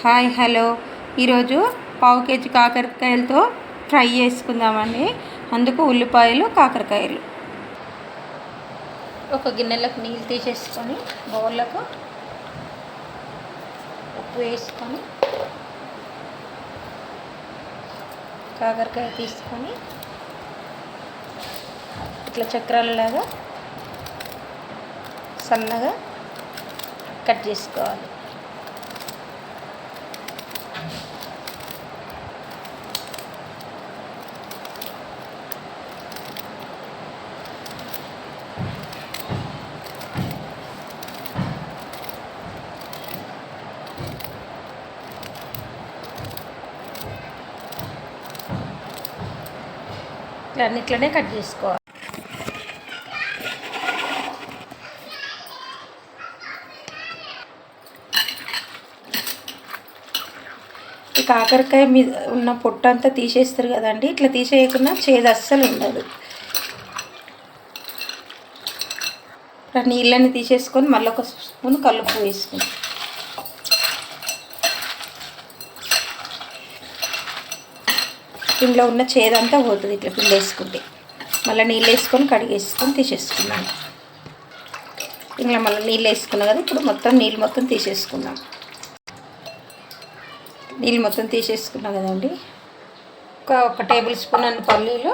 Hi hello. ఈరోజు పావు KG కాకరకాయలతో ఫ్రై చేసుకుందామండి. అందుకు ఉల్లిపాయలు కాకరకాయలు. ఒక గిన్నెలకు నీళ్ళు తీసేసుకొని బౌల్లకు ఉప్పు వేసుకొని కాకరకాయ తీసుకొని ఇట్లా చక్రాలలాగా సన్నగా కట్ చేసుకోవాలి. ఇట్లా అన్నిట్లనే కట్ చేసుకోవాలి. కాకరకాయ మీద ఉన్న పొట్టు అంతా తీసేస్తారు కదండి. ఇట్లా తీసేయకుండా చేదు అస్సలు ఉండదు. ఇట్లా నీళ్ళని తీసేసుకొని మళ్ళీ ఒక స్పూన్ కలుపు వేసుకుని ఇంట్లో ఉన్న చేదంతా పోతుంది ఇట్లా పిండి వేసుకుంటే. మళ్ళీ నీళ్ళు వేసుకొని కడిగేసుకొని తీసేసుకున్నాను. ఇంట్లో మళ్ళీ నీళ్ళు వేసుకున్నాం కదా ఇప్పుడు మొత్తం నీళ్ళు మొత్తం తీసేసుకుందాం నీళ్ళు మొత్తం తీసేసుకున్నాం కదండి. ఒక ఒక టేబుల్ స్పూన్ అన్ని పల్లీలు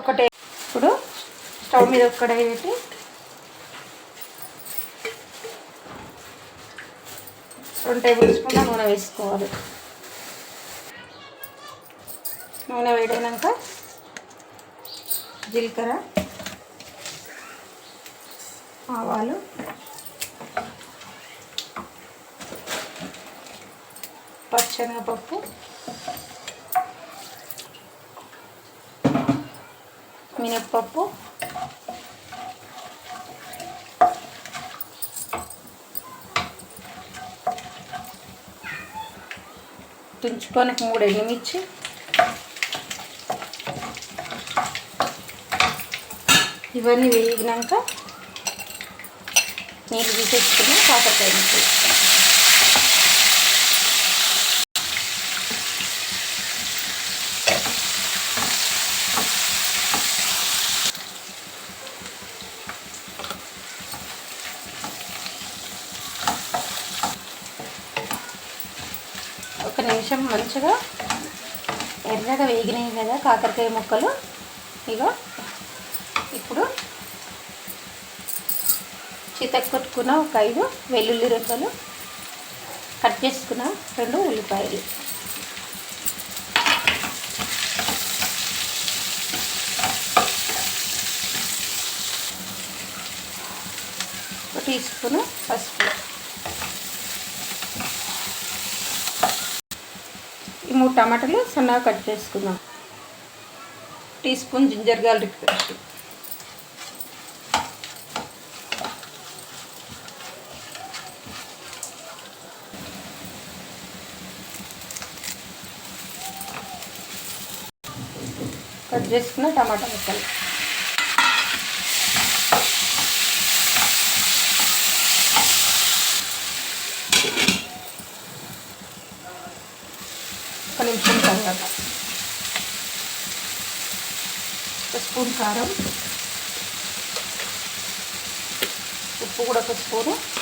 ఒక టే ఇప్పుడు స్టవ్ మీద ఒక కడాయి పెట్టి రెండు టేబుల్ స్పూన్ నూనె వేసుకోవాలి. నూనె వేడినాక జీలకర్ర ఆవాలు పచ్చనగపప్పు మినప్పప్పు తుంచుకొని మూడు ఎండుమిర్చి ఇవన్నీ వేగినాక నీళ్ళు తీసేసుకుని కాకరకాయ ముక్కలు. ఒక నిమిషం మంచిగా ఎర్రగా వేగినాయి కదా కాకరకాయ ముక్కలు. ఇగో ఇప్పుడు చితక్కొట్టుకున్న ఒక ఐదు వెల్లుల్లి రెబ్బలు కట్ చేసుకున్న రెండు ఉల్లిపాయలు. ఒక టీ స్పూను పసుపు. ఈ మూడు టమాటాలు సన్నగా కట్ చేసుకుందాం. Teaspoon ginger garlic paste. Cut చేసుకున్న టమాటా ముక్కలు. ఒక నిమిషం తర్వాత. ఒక స్పూన్ కారం. ఉప్పు కూడా ఒక స్పూను.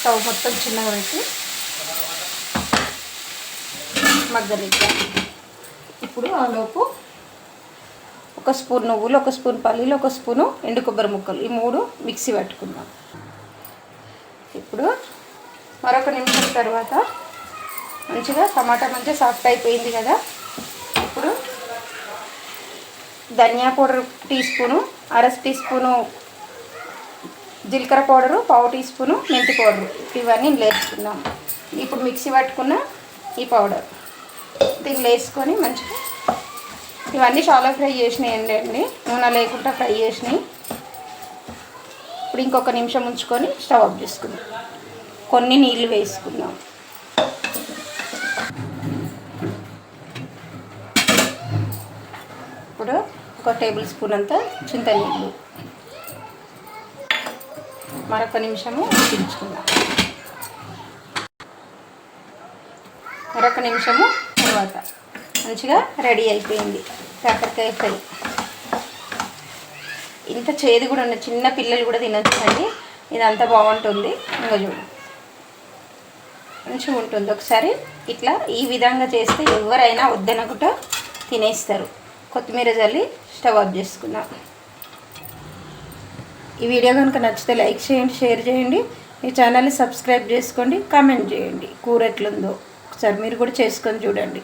స్టవ్ మొత్తం చిన్నగా పెట్టి మగ్గనిద్దాం. ఇప్పుడు ఆ లోపు ఒక స్పూన్ నువ్వులు ఒక స్పూన్ పల్లీలు ఒక స్పూను ఎండు కొబ్బరి ముక్కలు. ఈ మూడు మిక్సీ పట్టుకుందాం. ఇప్పుడు మరొక నిమిషం తర్వాత మంచిగా టమాటా మంచిగా సాఫ్ట్ అయిపోయింది కదా. ఇప్పుడు ధనియా పౌడర్ టీ స్పూను అర టీ స్పూను జీలకర్ర పౌడరు పావు టీ స్పూను మెంతి పౌడరు. ఇవన్నీ లేసుకుందాం. ఇప్పుడు మిక్సీ పట్టుకున్న ఈ పౌడర్. దీన్ని వేసుకొని మంచిగా ఇవన్నీ చాలా ఫ్రై చేసినాయి అండి. నూనె లేకుండా ఫ్రై చేసినాయి. ఇప్పుడు ఇంకొక నిమిషం ఉంచుకొని స్టవ్ ఆఫ్ చేసుకుందాం. కొన్ని నీళ్ళు వేసుకుందాం. ఇప్పుడు ఒక టేబుల్ స్పూన్ అంతా చింతనీళ్ళు మరొక నిమిషము ఉడికించుకుందాం మరొక నిమిషము తర్వాత. మంచిగా రెడీ అయిపోయింది. కాకరకాయ ఫ్రై ఇంత చేదు కూడా ఉన్న చిన్న పిల్లలు కూడా తినొచ్చండి ఇదంతా బాగుంటుంది. ఇంకా చూడు. మంచిగా ఉంటుంది. ఒకసారి ఇట్లా ఈ విధంగా చేస్తే ఎవరైనా వద్దనకుండా తినేస్తారు. కొత్తిమీర చల్లి స్టవ్ ఆఫ్ చేసుకుందాం. ఈ వీడియో కనుక నచ్చితే లైక్ చేయండి షేర్ చేయండి. మీ ఛానల్ని సబ్స్క్రైబ్ చేసుకోండి కామెంట్ చేయండి. కూర ఎట్లుందో ఒకసారి మీరు కూడా చేసుకొని చూడండి.